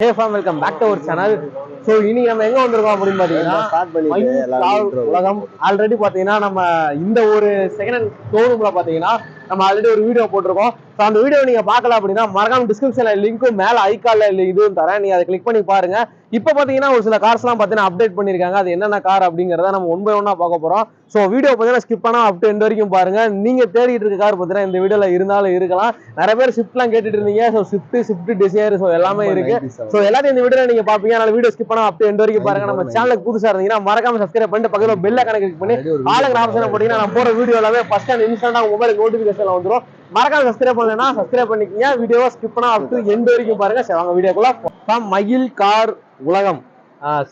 Hey form welcome back to our channel so இனி நம்ம எங்க வந்திருக்கோம் அப்படின்னு intro. உலகம் ஆல்ரெடி பாத்தீங்கன்னா நம்ம இந்த ஒரு செகண்ட் ஹேண்ட் ஷோரூம்ல பாத்தீங்கன்னா நம்ம ஆல்ரெடி ஒரு வீடியோ போட்டிருக்கோம். ஸோ அந்த வீடியோ நீங்க பார்க்கல அப்படின்னா மறக்காம டிஸ்கிரிப்ஷன்ல லிங்க்கும் மேல ஐகால்ல இதுவும் தரேன். நீங்க அதை கிளிக் பண்ணி பாருங்க. இப்போ பாத்தீங்கன்னா ஒரு சில கார்ஸ்லாம் பார்த்தீங்கன்னா அப்டேட் பண்ணிருக்காங்க. அது என்னென்ன கார் அப்படிங்கறத நம்ம ஒன் பை ஒன்னா பார்க்க போறோம். ஸோ வீடியோ பார்த்தீங்கன்னா ஸ்கிப் பண்ணா அப் டு எண்ட் வரைக்கும் பாருங்க. நீங்க தேடிட்டு இருக்க கார் பார்த்தீங்கன்னா இந்த வீடியோல இருந்தாலும் இருக்கலாம். நிறைய பேர் ஷிஃப்ட்லாம் கேட்டுட்டு இருந்தீங்க. So Swift Swift Dzire so எல்லாமே இருக்கு. 97. சோ எல்லாத்தையும் இந்த வீடியோ நீங்க பாப்பீங்க அதனால வீடியோ ஸ்கிப் பண்ணா அப்படி எண்ட் வரைக்கும் பாருங்க. நம்ம 94, சேனலுக்கு புதுசா இருந்தீங்கன்னா மறக்காம சப்ஸ்கிரைப் பண்ணிட்டு பக்கத்துல பெல்ல கணக்கு கிளிக் பண்ணி ஆளுங்க ஆப்ஷன் போட்டீங்கன்னா நான் போற வீடியோ எல்லாமே ஃபர்ஸ்ட் அண்ட் இன்ஸ்டன்டா மொபைல் நோட்டிபிகேஷன்ல வந்துரும். மறக்காம சப்ஸ்கிரைப் பண்ணலனா சப்ஸ்கிரைப் பண்ணிக்கங்க. வீடியோவை ஸ்கிப் பண்ணா அப் டு எண்ட் வரைக்கும் பாருங்க. சரி வாங்க வீடியோக்குள்ள. மயில் கார் உலகம்.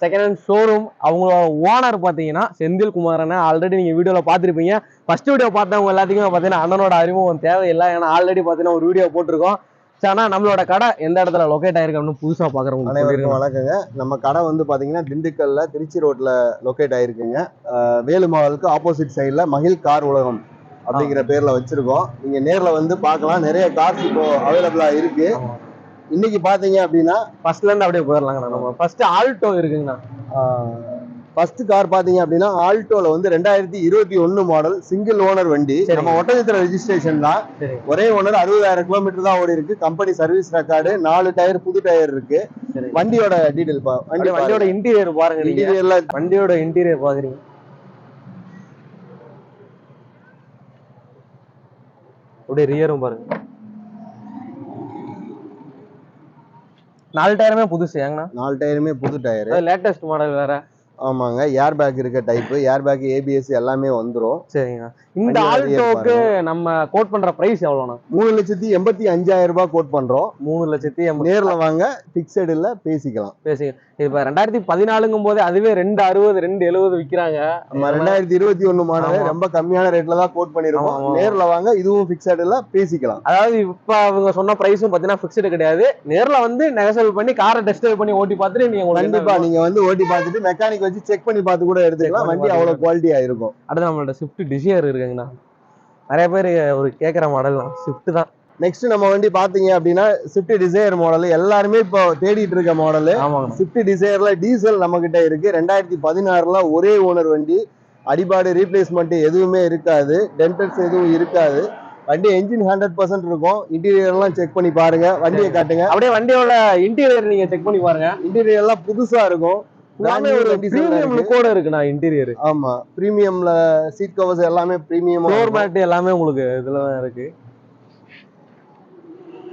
செகண்ட் ஹேண்ட் ஷோரூம் அவங்களோட ஓனர் பார்த்தீங்கன்னா செந்தில் குமாரனை ஆல்ரெடி நீங்கள் வீடியோவில் பார்த்துருப்பீங்க. ஃபர்ஸ்ட் வீடியோ பார்த்தவங்க எல்லாத்துக்குமே பார்த்தீங்கன்னா அண்ணனோட அறிமுகம் தேவையில்லை ஏன்னா ஆல்ரெடி பார்த்தீங்கன்னா ஒரு வீடியோ போட்டிருக்கோம். ஆனால் நம்மளோட கடை எந்த இடத்துல லொக்கேட் ஆயிருக்கு அப்படின்னு புதுசாக பார்க்குறவங்க அனைவருக்கும் வணக்கங்க. நம்ம கடை வந்து பாத்தீங்கன்னா திண்டுக்கல்ல திருச்சி ரோட்ல லொக்கேட் ஆயிருக்குங்க. வேலுமாவலுக்கு ஆப்போசிட் சைடுல மகிழ் கார் உலகம். அப்படிங்கிற பேர்ல வச்சிருக்கோம். நீங்க நேர்ல வந்து பார்க்கலாம். நிறைய கார்ஸ் இப்போ அவைலபிளா இருக்கு. இன்னைக்கு பாத்தீங்க அப்படின்னா ஃபர்ஸ்ட்ல இருந்து அப்படியே போயிடலாங்கண்ணா நம்ம. ஃபர்ஸ்ட் ஆல்டோ இருக்குங்கண்ணா. ஃபர்ஸ்ட் கார் பாத்தீங்க அப்படின்னா ஆல்டோல வந்து ரெண்டாயிரத்தி இருபத்தி ஒன்னு மாடல் சிங்கிள் ஓனர் வண்டி. நம்ம ஒட்டஞ்சத்திர ரெஜிஸ்ட்ரேஷன் தான். ஒரே ஓனர் அறுபதாயிரம் கிலோமீட்டர் தான் ஓடி இருக்கு. கம்பெனி சர்வீஸ் ரெக்கார்டு நாலு டயர் புது டயர் இருக்கு. வண்டியோட டீடைல் வண்டி வண்டியோட இன்டீரியர் பாருங்க நீங்க. இன்டீரியர்ல வண்டியோட இன்டீரியர் பாக்குறீங்க. அப்படியே ரியரும் பாருங்க. நாலு டயருமே புதுசு ஏங்கண்ணா? நாலு டயருமே புது டயர் லேட்டஸ்ட் மாடல் வேற. ஆமாங்க ஏர் பேக் இருக்க டைப் ஏர் பேக் ஏபிஎஸ் எல்லாமே வந்துரும். சரிங்கண்ணா இந்த ஆல்டோக்கு நம்ம கோட் பண்ற பிரைஸ் எவ்வளோண்ணா? மூணு லட்சத்தி எண்பத்தி அஞ்சாயிரம் ரூபாய் கோட் பண்றோம். மூணு லட்சத்தி நேர்ல வாங்க பிக்சட் இல்ல பேசிக்கலாம். பேசி இப்ப ரெண்டாயிரத்தி பதினாலுங்கும் போது அதுவே ரெண்டு அறுபது ரெண்டு எழுபது விக்கிறாங்க. நம்ம ரெண்டாயிரத்தி இருபத்தி ஒண்ணு மாடல். ரொம்ப கம்மியான ரேட்ல தான் கோட் பண்ணிருக்கோம். நேர்ல வாங்க இதுவும் பிக்சட் இல்ல பேசிக்கலாம். அதாவது இப்ப அவங்க சொன்ன பிரைஸும் பாத்தீங்கன்னா ஃபிக்ஸ்டு கிடையாது. நேர்ல வந்து நெகசல் பண்ணி காரை டெஸ்ட் பண்ணி ஓட்டி பார்த்துட்டு நீங்க உங்களுக்கு கண்டிப்பா என்ன நீங்க வந்து ஓட்டி பார்த்துட்டு மெக்கானிக் வச்சு செக் பண்ணி பார்த்து கூட எடுத்துக்கலாம். வண்டி அவ்வளவு குவாலிட்டியா இருக்கும். அடுத்து நம்மளோட ஸ்விஃப்ட் டிசைர் இருக்குங்கண்ணா. நிறைய பேர் ஒரு கேட்குற மாடல் தான் ஸ்விஃப்ட் தான். நெக்ஸ்ட் நம்ம வண்டி பாத்தீங்க அப்படின்னா ஸ்விஃப்ட் டிசைர் மாடல் எல்லாருமே இப்போ தேடிட்டு இருக்க மாடல் ஸ்விஃப்ட் டிசைர்ல டீசல் நம்ம கிட்ட இருக்கு. ரெண்டாயிரத்தி பதினாறுல ஒரே ஓனர் வண்டி. அடிபாடு ரீப்ளேஸ்மெண்ட் எதுவுமே இருக்காது. டென்டல்ஸ் எதுவும் இருக்காது. வண்டி என்ஜின் ஹண்ட்ரட் பர்சன்ட் இருக்கும். இன்டீரியர்லாம் செக் பண்ணி பாருங்க. வண்டியை காட்டுங்க. அப்படியே வண்டியோட இன்டீரியர் நீங்க செக் பண்ணி பாருங்க. இன்டீரியர் எல்லாம் புதுசா இருக்கும். எல்லாமே ஒரு பிரீமியம் லுக்கோட இருக்குண்ணா இன்டீரியர் ஆமா. பிரீமியம்ல சீட் கவர்ஸ் எல்லாமே பிரீமியம் ஃப்ளோர் மேட் எல்லாமே உங்களுக்கு இதுல தான் இருக்கு.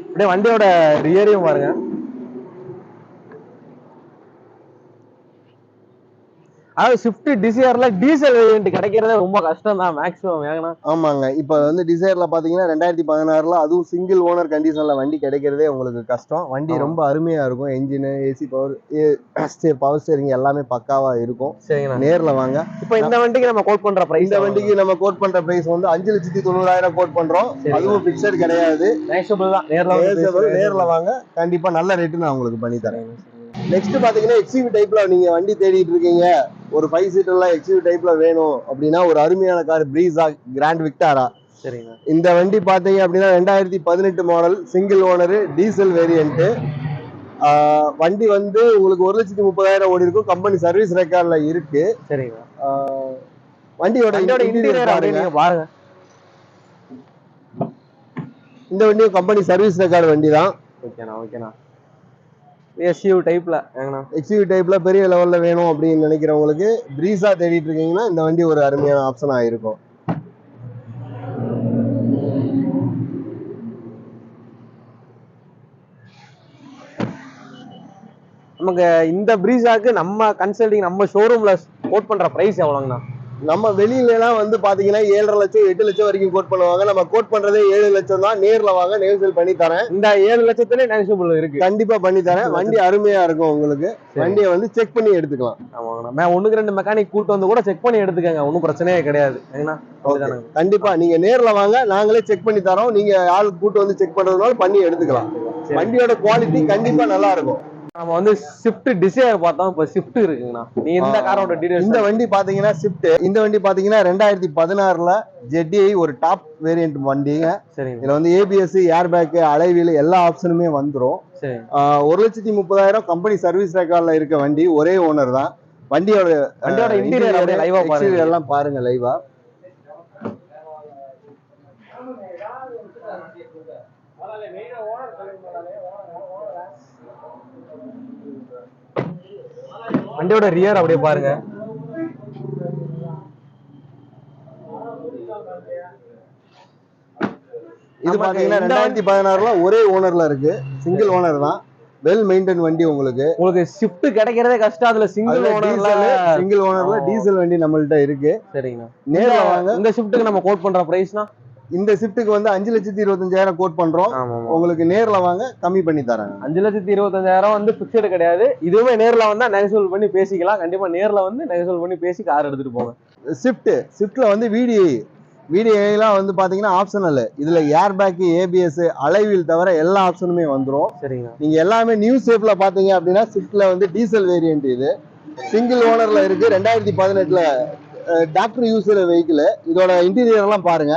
அப்படியே வண்டியோட ரியரையும் பாருங்க. அதாவது ஸ்விஃப்ட் டிசைர்ல டீசல் வேரியன்ட் கிடைக்கிறதே ரொம்ப கஷ்டம் தான் மேக்ஸிமம் ஏன்னா. ஆமாங்க. இப்போ வந்து டிசைர்ல பாத்தீங்கன்னா ரெண்டாயிரத்தி பதினாறுல அதுவும் சிங்கிள் ஓனர் கண்டிஷன்ல வண்டி கிடைக்கிறதே உங்களுக்கு கஷ்டம். வண்டி. ரொம்ப அருமையா இருக்கும். Engine AC power power steering எல்லாமே பக்காவா இருக்கும். நேர்ல வாங்க. இப்போ இந்த வண்டிக்கு நம்ம கோட் பண்ற பிரைஸ் இந்த வண்டிக்கு நம்ம கோட் பண்ற பிரைஸ் வந்து அஞ்சு லட்சத்தி தொண்ணூறாயிரம் கோட் பண்றோம். அதுவும் பிக்சட் கிடையாது. தான். நேர்ல பேசுறது. நேர்ல வாங்க. கண்டிப்பா நல்ல ரேட்டு நான் உங்களுக்கு பண்ணி தரேன். நெக்ஸ்ட் பாத்தீங்கன்னா எக்ஸிவி டைப்ல நீங்க வண்டி தேடிட்டு இருக்கீங்க. ஒரு ஃபைவ் சீட்டர்ல எக்ஸிவி டைப்ல வேணும் அப்படின்னா ஒரு அருமையான கார் பிரீஸா கிராண்ட் விக்டாரா சரிங்கண்ணா இந்த வண்டி பாத்தீங்க அப்படின்னா ரெண்டாயிரத்தி பதினெட்டு model single owner diesel variant வண்டி வந்து உங்களுக்கு ஒரு லட்சத்தி முப்பதாயிரம் ஓடி இருக்கும். கம்பெனி சர்வீஸ் ரெக்கார்ட்ல இருக்கு. சரிங்கண்ணா ஆஹ் வண்டியோட இன்டீரியர் பாருங்க. இந்த வண்டியும் கம்பெனி சர்வீஸ் ரெக்கார்டு வண்டி தான் ஓகேண்ணா ஓகேண்ணா. எஸ்யூ டைப்ல ஏங்கண்ணா எக்ஸிவி டைப்ல பெரிய லெவல்ல வேணும் அப்படின்னு நினைக்கிறவங்களுக்கு பிரீஸா தேடிட்டு இருக்கீங்கன்னா இந்த வண்டி ஒரு அருமையான ஆப்ஷனா இருக்கும். நமக்கு இந்த பிரீஸாக்கு நம்ம கன்சல்டிங் நம்ம ஷோரூம்ல கோட் பண்ற பிரைஸ் எவ்வளோங்கண்ணா? நம்ம வெளியில எல்லாம் வந்து பாத்தீங்கன்னா ஏழரை லட்சம் எட்டு லட்சம் வரைக்கும் கோட் பண்ணுவாங்க. நம்ம கோட் பண்றதே ஏழு லட்சம் தான். நேர்ல வாங்க நேர்சல் பண்ணி தரேன். இந்த ஏழு லட்சத்துலேயே நேஷபிள் இருக்கு. கண்டிப்பா பண்ணி தரேன். வண்டி அருமையா இருக்கும் உங்களுக்கு. வண்டியை வந்து செக் பண்ணி எடுத்துக்கலாம். ஆமாங்கண்ணா. ஒண்ணுக்கு ரெண்டு மெக்கானிக் கூட்டு வந்து கூட செக் பண்ணி எடுத்துக்கங்க. ஒன்றும் பிரச்சனையே கிடையாது. கண்டிப்பா. நீங்க நேர்ல வாங்க. நாங்களே செக் பண்ணி தரோம். நீங்க ஆள் கூட்டு வந்து செக் பண்றதுனால பண்ணி எடுத்துக்கலாம். வண்டியோட குவாலிட்டி கண்டிப்பா நல்லா இருக்கும். நம்ம வந்து ஷிஃப்ட் டிசைர் பார்த்தோம் இப்போ ஷிஃப்ட் இருக்குங்கண்ணா. நீ இந்த. காரோட டீடைல்ஸ் இந்த வண்டி பாத்தீங்கன்னா ஸ்விஃப்ட் இந்த வண்டி பாத்தீங்கன்னா ரெண்டாயிரத்தி பதினாறுல ஜெட்டிஐ ஒரு டாப் வேரியன்ட் வண்டிங்க. சரிங்க. இதுல வந்து ஏபிஎஸ் ஏர் பேக் அலைவீல் எல்லா ஆப்ஷனுமே வந்துரும். ஒரு லட்சத்தி முப்பதாயிரம் கம்பெனி சர்வீஸ் ரெக்கார்ட்ல இருக்க வண்டி ஒரே ஓனர் தான். வண்டியோட வண்டியோட இன்டீரியர் அப்படியே லைவா exterior பாருங்க. எல்லாம் பாருங்க லைவா வண்டியோட ரியர் அப்படியே பாருங்க. இது பாத்தீங்கன்னா ரெண்டாயிரத்தி பதினாறுல ஒரே ஓனர்ல இருக்கு. சிங்கிள் ஓனர் தான். வெல் மெயின்டைன் வண்டி உங்களுக்கு. உங்களுக்கு ஷிஃப்ட் கிடைக்கிறதே கஷ்டம். அதுல சிங்கிள் ஓனர்ல சிங்கிள் ஓனர்ல டீசல் வண்டி நம்மள்ட்ட இருக்கு. சரிங்கண்ணா. நேர்ல வாங்க. இந்த ஷிஃப்ட்டுக்கு நம்ம கோட் பண்ற பிரைஸ்னா இந்த ஷிஃப்ட்டுக்கு வந்து அஞ்சு லட்சத்தி இருபத்தஞ்சாயிரம் கோட் பண்றோம். உங்களுக்கு நேர்ல வாங்க கம்மி பண்ணி தராங்க அஞ்சு லட்சத்தி இருபத்தஞ்சாயிரம் வந்து பிக்சடு கிடையாது. இதுவுமே நேர்ல வந்தா நெகசூல் பண்ணி பேசிக்கலாம். கண்டிப்பா நேர்ல வந்து நெகசூல் பண்ணி பேசி கார் எடுத்துட்டு போங்க. ஸ்விஃப்ட் ஸ்விஃப்ட்ல வந்து விடிஐ விடிஐலாம் வந்து பாத்தீங்கன்னா ஆப்ஷனல் இதுல ஏர் பேக் ஏபிஎஸ் அலைவில் தவிர எல்லா ஆப்ஷனுமே வந்துரும். சரிங்கண்ணா நீங்க எல்லாமே நியூ சேஃப்ல பாத்தீங்க அப்படின்னா ஸ்விஃப்ட்ல வந்து டீசல் வேரியன்ட் இது. சிங்கிள் ஓனர்ல இருக்கு. ரெண்டாயிரத்தி பதினெட்டுல டாக்டர் யூஸ்ல வெஹிக்கிள் இதோட இன்டீரியர் எல்லாம் பாருங்க.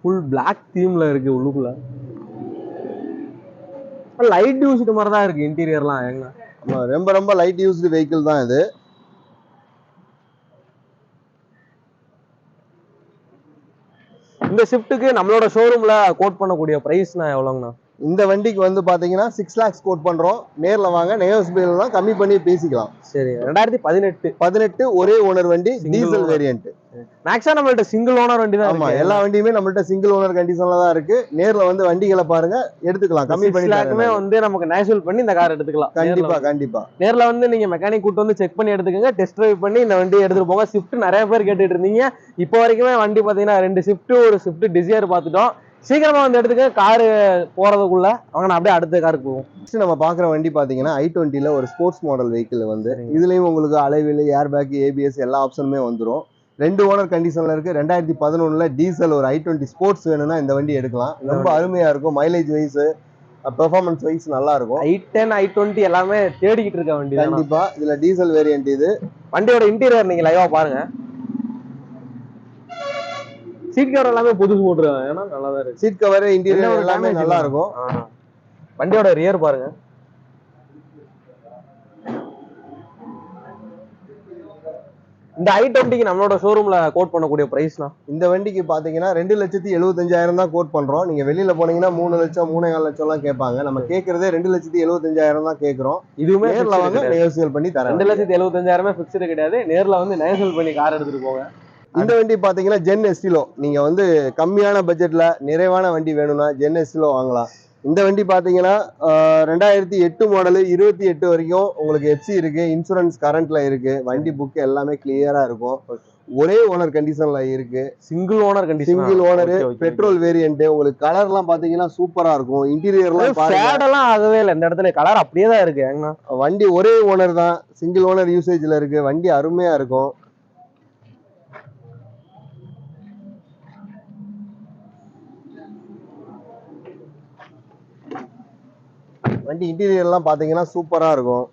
ஃபுல் பிளாக் தீம்ல இருக்கு உள்ளுக்குள்ள. லைட் யூஸ்டு மாதிரி தான் இருக்கு இன்டீரியர்லாம் ஆமா, ரொம்ப ரொம்ப லைட் யூஸ்டு வெஹிக்கிள் தான் இது. இந்த ஷிஃப்ட்டுக்கு நம்மளோட ஷோரூம்ல கோட் பண்ணக்கூடிய பிரைஸ்னா எவ்வளோங்கண்ணா? இந்த வண்டிக்கு வந்து பாத்தீங்கன்னா சிக்ஸ் லேக்ஸ் கோட் பண்றோம். நேர்ல வாங்க தான் கம்மி பண்ணி பேசிக்கலாம். சரி ரெண்டாயிரத்தி பதினெட்டு. பதினெட்டு ஒரே ஓனர் வண்டி டீசல் owner. வேரியன்ட் மேக்ஸா நம்மள்ட்ட சிங்கிள் ஓனர் வண்டி தான் ஆமா. எல்லா வண்டியுமே நம்மள்ட்ட சிங்கிள் ஓனர் கண்டிஷன்ல தான் இருக்கு. நேர்ல வந்து வண்டிகளை பாருங்க எடுத்துக்கலாம். கம்மி பண்ணி லேக்குமே. வந்து நமக்கு நேச்சுரல் பண்ணி இந்த கார் எடுத்துக்கலாம். கண்டிப்பா. கண்டிப்பா. நேர்ல வந்து நீங்க மெக்கானிக் கூட்டு வந்து செக் பண்ணி எடுத்துக்கோங்க. டெஸ்ட் டிரைவ் பண்ணி இந்த வண்டி எடுத்துட்டு போங்க. ஷிஃப்ட் நிறைய பேர் கேட்டுட்டு இருந்தீங்க. இப்போ வரைக்குமே வண்டி பாத்தீங்கன்னா ரெண்டு ஷிஃப்ட் ஒரு ஷிஃப்ட் டிசைர் பார்த்துட்டோம். சீக்கிரமா வந்து எடுத்துக்க காரு போறதுக்குள்ள அவங்க நான் அப்படியே அடுத்த காருக்கு போவோம். நெக்ஸ்ட் நம்ம பாக்குற வண்டி பாத்தீங்கன்னா ஐ டுவெண்ட்டில ஒரு ஸ்போர்ட்ஸ் மாடல் வெஹிக்கிள் வந்து. இதுலயும் உங்களுக்கு அலைவில் ஏர் பேக் ஏபிஎஸ் எல்லா ஆப்ஷனுமே வந்துரும். ரெண்டு ஓனர் கண்டிஷன்ல இருக்கு. ரெண்டாயிரத்தி பதினொன்னுல டீசல் ஒரு ஐ டுவெண்ட்டி ஸ்போர்ட்ஸ் வேணும்னா இந்த வண்டி எடுக்கலாம். ரொம்ப அருமையா இருக்கும். மைலேஜ் வைஸ் பெர்ஃபார்மன்ஸ் வைஸ் நல்லா இருக்கும். ஐ டென் ஐ டுவெண்ட்டி எல்லாமே தேடிக்கிட்டு இருக்க வண்டி கண்டிப்பா. இதுல டீசல் வேரியன்ட் இது. வண்டியோட இன்டீரியர் நீங்க லைவா பாருங்க. சீட் கவர் எல்லாமே புதுசு போட்டுருக்காங்க. ஏன்னா நல்லா தான் இருக்கு சீட் கவர் இன்டீரியர் எல்லாமே நல்லா. இருக்கும். வண்டியோட ரியர் பாருங்க. இந்த ஐ டுவெண்ட்டிக்கு நம்மளோட ஷோரூம்ல கோட் பண்ணக்கூடிய பிரைஸ்னா இந்த வண்டிக்கு பாத்தீங்கன்னா ரெண்டு லட்சத்தி எழுபத்தஞ்சாயிரம் தான் கோட் பண்றோம். நீங்க வெளியில போனீங்கன்னா மூணு லட்சம் மூணே கால் லட்சம் எல்லாம் கேட்பாங்க. நம்ம கேட்கறதே ரெண்டு லட்சத்தி எழுபத்தஞ்சாயிரம் தான் கேட்கறோம் இதுவுமே நேர்ல கிடையாது. நெகோசியல் பண்ணி தரேன். ரெண்டு லட்சத்தி எழுபத்தஞ்சாயிரமே பிக்ஸ்டு கிடையாது. நேர்ல வந்து நெகசல் பண்ணி கார் எடுத்துட்டு போங்க. இந்த வண்டி பாத்தீங்கன்னா ஜென் எஸ்டிலோ நீங்க வந்து கம்மியான பட்ஜெட்ல நிறைவான வண்டி வேணும்னா ஜென் எஸ்டிலோ வாங்கலாம். இந்த வண்டி பாத்தீங்கன்னா ஆஹ், ரெண்டாயிரத்தி எட்டு மாடலு இருபத்தி எட்டு வரைக்கும் உங்களுக்கு எஃப்சி இருக்கு இன்சூரன்ஸ் கரண்ட்ல இருக்கு வண்டி புக் எல்லாமே கிளியரா இருக்கும். ஒரே ஓனர் கண்டிஷன்ல இருக்கு. Single owner condition single owner petrol variant உங்களுக்கு கலர்லாம் பாத்தீங்கன்னா சூப்பரா இருக்கும். இன்டீரியர்லாம் பாருங்க. ஃபேட் எல்லாம் ஆகவே இல்லை. இந்த இடத்துல கலர் அப்படியே தான் இருக்கு வண்டி ஒரே ஓனர் தான். சிங்கிள் ஓனர் யூசேஜ்ல இருக்கு. வண்டி அருமையா இருக்கும். வண்டி இன்டீரியர் எல்லாம் பாத்தீங்கன்னா சூப்பரா இருக்கும்.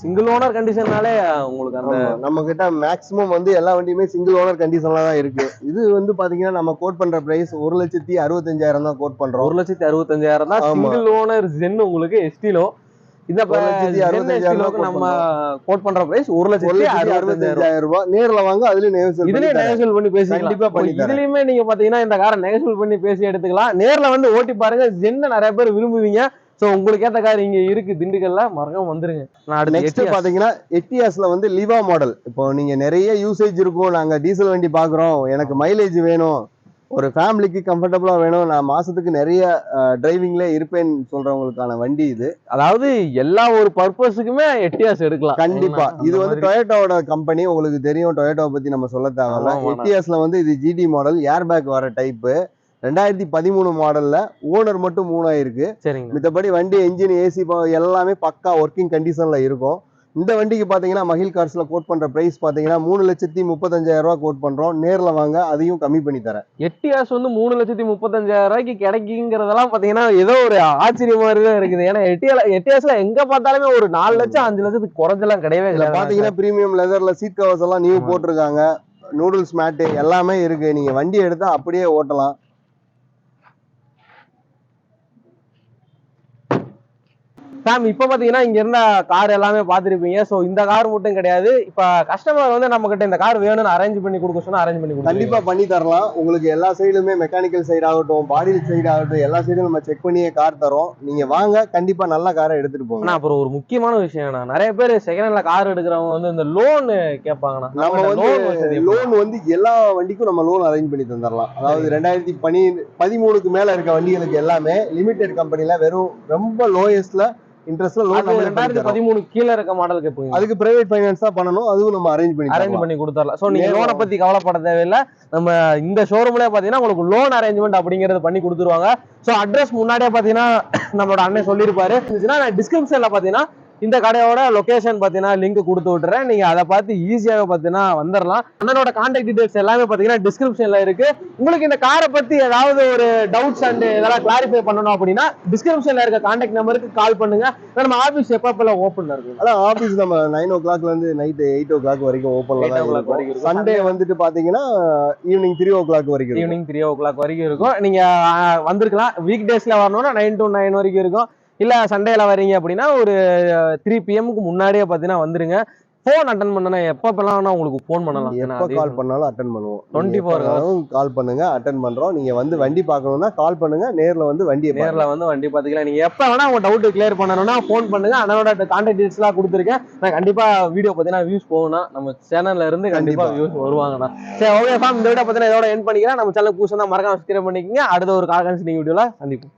சிங்கிள் ஓனர் கண்டிஷன்னாலே உங்களுக்கு அந்த நம்ம கிட்ட மேக்ஸிமம் வந்து எல்லா வண்டியுமே சிங்கிள் ஓனர் கண்டிஷன்ல தான் இருக்கு. இது வந்து பாத்தீங்கன்னா நம்ம கோட் பண்ற பிரைஸ் ஒரு லட்சத்தி அறுபத்தஞ்சாயிரம் தான் கோட் பண்றோம். ஒரு லட்சத்தி அறுபத்தஞ்சாயிரம் தான். சிங்கிள் ஓனர் ஜென் உங்களுக்கு எஸ்டிலோ quote நம்ம கோட் பண்ற பிரைஸ் ஒரு லட்சத்தி அறுபத்தஞ்சாயிரம். ரூபாய். நேர்ல வாங்க அதுலயும் நெகோசியேட் இதுலயே நெகசல் பண்ணி பேசிக்கலாம். கண்டிப்பா பண்ணி. இதுலயுமே நீங்க பாத்தீங்கன்னா இந்த காரை நெகசல் பண்ணி பேசி எடுத்துக்கலாம். நேர்ல வந்து ஓட்டி பாருங்க. ஜென்ன நிறைய பேர் விரும்புவீங்க. சோ உங்களுக்கு ஏத்த கார் இங்க இருக்கு. திண்டுக்கல்ல மறக்காம வந்துருங்க. நான் அடுத்து நெக்ஸ்ட் எட்டியாஸ். பாத்தீங்கன்னா எட்டியாஸ்ல வந்து லிவா மாடல் இப்போ நீங்க நிறைய யூசேஜ் இருக்கும். நாங்க டீசல் வண்டி பாக்குறோம். எனக்கு மைலேஜ் வேணும். ஒரு ஃபேமிலிக்கு கம்ஃபர்டபுளா வேணும். நான் மாசத்துக்கு நிறைய டிரைவிங்ல இருப்பேன்னு சொல்றவங்களுக்கான வண்டி இது. அதாவது எல்லா ஒரு பர்பஸுக்குமே எட்டியாஸ் எடுக்கலாம். கண்டிப்பா. ஏன்னா, இது வந்து டொயோட்டோட கம்பெனி உங்களுக்கு தெரியும் டொயோட்டோவை பத்தி நம்ம சொல்ல தேவையில்ல. எட்டியாஸ்ல வந்து இது ஜிடி மாடல் ஏர் பேக் வர டைப் ரெண்டாயிரத்தி பதிமூணு மாடல்ல ஓனர் மட்டும் மூணாயிருக்கு. சரிங்க. மித்தபடி வண்டி என்ஜின் ஏசி எல்லாமே பக்கா ஒர்க்கிங் கண்டிஷன்ல இருக்கும். இந்த வண்டிக்கு பாத்தீங்கன்னா மகிழ் கார்ஸ்ல கோட் பண்ற பிரைஸ் பாத்தீங்கன்னா மூணு லட்சத்தி முப்பத்தஞ்சாயிரம் ரூபாய் கோட் பண்றோம். நேர்ல வாங்க அதையும் கம்மி பண்ணி தரேன். எட்டியாஸ் வந்து மூணு லட்சத்தி முப்பத்தஞ்சாயிரம் ரூபாய்க்கு கிடைக்குங்கிறதெல்லாம் பாத்தீங்கன்னா ஏதோ ஒரு ஆச்சரிய மாதிரி தான் இருக்குது ஏன்னா எட்டியால எட்டியாஸ்ல எங்க பார்த்தாலுமே ஒரு நாலு லட்சம் அஞ்சு லட்சத்துக்கு குறைஞ்செல்லாம் கிடையவே இதுல கிடையாது. பாத்தீங்கன்னா பிரீமியம் லெதர்ல சீட் கவர்ஸ் எல்லாம் நியூ. போட்டிருக்காங்க. நூடுல்ஸ் மேட்டு எல்லாமே இருக்கு. நீங்க வண்டி எடுத்தா அப்படியே ஓட்டலாம். சாம் இப்ப பாத்தீங்கன்னா இங்க இருந்த கார் எல்லாமே பாத்திருப்பீங்க. சோ இந்த கார் மட்டும் கிடையாது. இப்ப கஸ்டமர் வந்து நம்ம கிட்ட இந்த கார் வேணும்னு அரேஞ்ச் பண்ணி கொடுக்க சொன்னா அரேஞ்ச் பண்ணி கொடுக்க கண்டிப்பா பண்ணி தரலாம். உங்களுக்கு எல்லா சைடுமே மெக்கானிக்கல் சைடு ஆகட்டும் பாடி சைடு ஆகட்டும் எல்லா சைடும் நம்ம செக் பண்ணியே கார் தரோம். நீங்க வாங்க கண்டிப்பா நல்ல காரை எடுத்துட்டு போங்க. அப்புறம் ஒரு முக்கியமான விஷயம் நிறைய பேர் செகண்ட் ஹேண்ட்ல கார் எடுக்கிறவங்க வந்து இந்த லோன் கேட்பாங்கண்ணா. நம்ம வந்து லோன் வந்து எல்லா வண்டிக்கும் நம்ம லோன் அரேஞ்ச் பண்ணி தந்துடலாம் அதாவது ரெண்டாயிரத்தி பனி பதிமூணுக்கு மேல இருக்க வண்டிகளுக்கு எல்லாமே லிமிடெட் கம்பெனில வெறும் ரொம்ப லோயஸ்ட்ல இன்ட்ரெஸ்ட்ல லோன் ரெண்டாயிரத்தி பதிமூணு கீழே இருக்க மாடல் கேட்பீங்க அதுக்கு பிரைவேட் ஃபைனான்ஸ் தான் பண்ணணும் அதுவும் நம்ம அரேஞ்ச் பண்ணி அரேஞ்ச் பண்ணி கொடுத்துடலாம். சோ நீங்க லோனை பத்தி கவலைப்பட தேவையில்லை. நம்ம இந்த ஷோரூம்லயே பாத்தீங்கன்னா உங்களுக்கு லோன் அரேஞ்ச்மெண்ட் அப்படிங்கறது பண்ணி கொடுத்துருவாங்க. சோ அட்ரஸ் முன்னாடியே பாத்தீங்கன்னா நம்மளோட அண்ணன் சொல்லியிருப்பாரு. நான் டிஸ்கிரிப்ஷன்ல பாத்தீங்கன்னா இந்த கடையோட லொகேஷன் பாத்தீங்கன்னா லிங்க் கொடுத்து விட்டுறேன். நீங்க அதை பார்த்து ஈஸியாவே பாத்தீங்கன்னா வந்துடலாம் அண்ணனோட கான்டாக்ட் டீடைல்ஸ் எல்லாமே பாத்தீங்கன்னா டிஸ்கிரிப்ஷன்ல இருக்கு. உங்களுக்கு இந்த காரை பத்தி ஏதாவது ஒரு டவுட்ஸ் அண்ட் இதெல்லாம் கிளாரிஃபை பண்ணணும் அப்படின்னா டிஸ்கிரிப்ஷன்ல இருக்க கான்டாக்ட் நம்பருக்கு கால் பண்ணுங்க. நம்ம ஆபீஸ் எப்பப்பெல்லாம் ஓப்பன் இருக்கு? அதான் ஆபீஸ் நம்ம நைன் ஓ கிளாக்ல இருந்து நைட் எயிட் ஓ கிளாக் வரைக்கும் ஓப்பன்ல 8 தான் இருக்கும். சண்டே வந்துட்டு பாத்தீங்கன்னா ஈவினிங் த்ரீ ஓ கிளாக் வரைக்கும். ஈவினிங் த்ரீ ஓ கிளாக் வரைக்கும் இருக்கும். நீங்க அஹ், வந்திருக்கலாம். வீக் டேஸ்ல வரணும்னா நைன் டு நைன் வரைக்கும் இருக்கும். இல்ல சண்டேல வரீங்க அப்படின்னா ஒரு த்ரீ பிஎம்க்கு முன்னாடியே பாத்தீங்கன்னா வந்துருங்க. ஃபோன் அட்டன் பண்ணனா எப்பப்பெல்லாம் உங்களுக்கு ஃபோன் பண்ணலாம். எப்ப கால் பண்ணாலும் அட்டன் பண்ணுவோம். 24 hours. கால் பண்ணுங்க அட்டன் பண்றோம். நீங்க வந்து வண்டி பார்க்கணும்னா கால் பண்ணுங்க நேர்ல வந்து வண்டியை பாருங்க நேர்ல வந்து வண்டி பாத்துக்கலாம் நீங்க எப்ப வேணா உங்க டவுட் கிளியர் பண்ணணும்னா ஃபோன் பண்ணுங்க. அண்ணனோட கான்டாக்ட் டீடைல்ஸ் எல்லாம் கொடுத்துருக்கேன். நான் கண்டிப்பா வீடியோ பாத்தீங்கன்னா வியூஸ் போகணும் நம்ம சேனல்ல இருந்து கண்டிப்பா கண்டிப்பா. வியூஸ் வருவாங்கண்ணா. சரி ஓகே ஃபார்ம் இந்த வீடியோ பாத்தீங்கன்னா இதோட என் பண்ணிக்கிறேன். நம்ம சேனல் புதுசா மறக்காம சப்ஸ்கிரைப் பண்ணிக்கங்க. அடுத்த ஒரு கால் கன்சல்டிங் வீடியோல சந்திப்போம்.